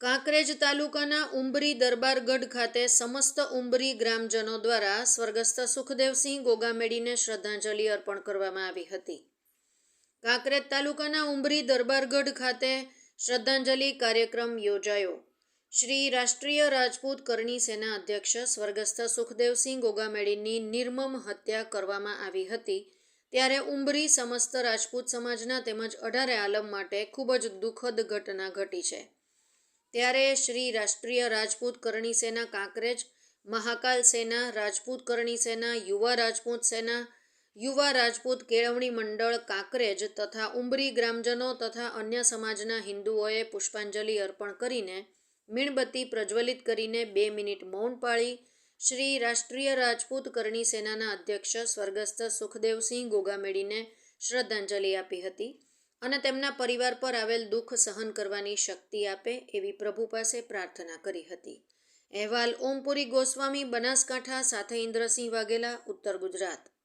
કાંકરેજ તાલુકાના ઉંબરી દરબારગઢ ખાતે સમસ્ત ઉંબરી ગ્રામજનો દ્વારા સ્વર્ગસ્થ સુખદેવસિંહ ગોગામેડીને શ્રદ્ધાંજલિ અર્પણ કરવામાં આવી હતી. કાંકરેજ તાલુકાના ઉંબરી દરબારગઢ ખાતે શ્રદ્ધાંજલિ કાર્યક્રમ યોજાયો. શ્રી રાષ્ટ્રીય રાજપૂત કરણી સેના અધ્યક્ષ સ્વર્ગસ્થ સુખદેવસિંહ ગોગામેડીની નિર્મમ હત્યા કરવામાં આવી હતી. ત્યારે ઉંબરી સમસ્ત રાજપૂત સમાજના તેમજ અઢારે આલમ માટે ખૂબ જ દુઃખદ ઘટના ઘટી છે. ત્યારે શ્રી રાષ્ટ્રીય રાજપૂત કરણી સેના કાંકરેજ, મહાકાલ સેના રાજપૂત કરણી સેના, યુવા રાજપૂત સેના, યુવા રાજપૂત કેળવણી મંડળ કાંકરેજ તથા ઉંબરી ગ્રામજનો તથા અન્ય સમાજના હિન્દુઓએ પુષ્પાંજલિ અર્પણ કરીને મીણબત્તી પ્રજ્વલિત કરીને બે મિનિટ મૌન પાળી શ્રી રાષ્ટ્રીય રાજપૂત કરણી સેનાના અધ્યક્ષ સ્વર્ગસ્થ સુખદેવસિંહ ગોગામેડીને શ્રદ્ધાંજલિ આપી હતી. અને તેમના પરિવાર પર આવેલ દુઃખ સહન કરવાની શક્તિ આપે એવી પ્રભુ પાસે પ્રાર્થના કરી હતી. અહેવાલ ઓમપુરી ગોસ્વામી બનાસકાંઠા સાથે ઇન્દ્રસિંહ વાઘેલા, ઉત્તર ગુજરાત.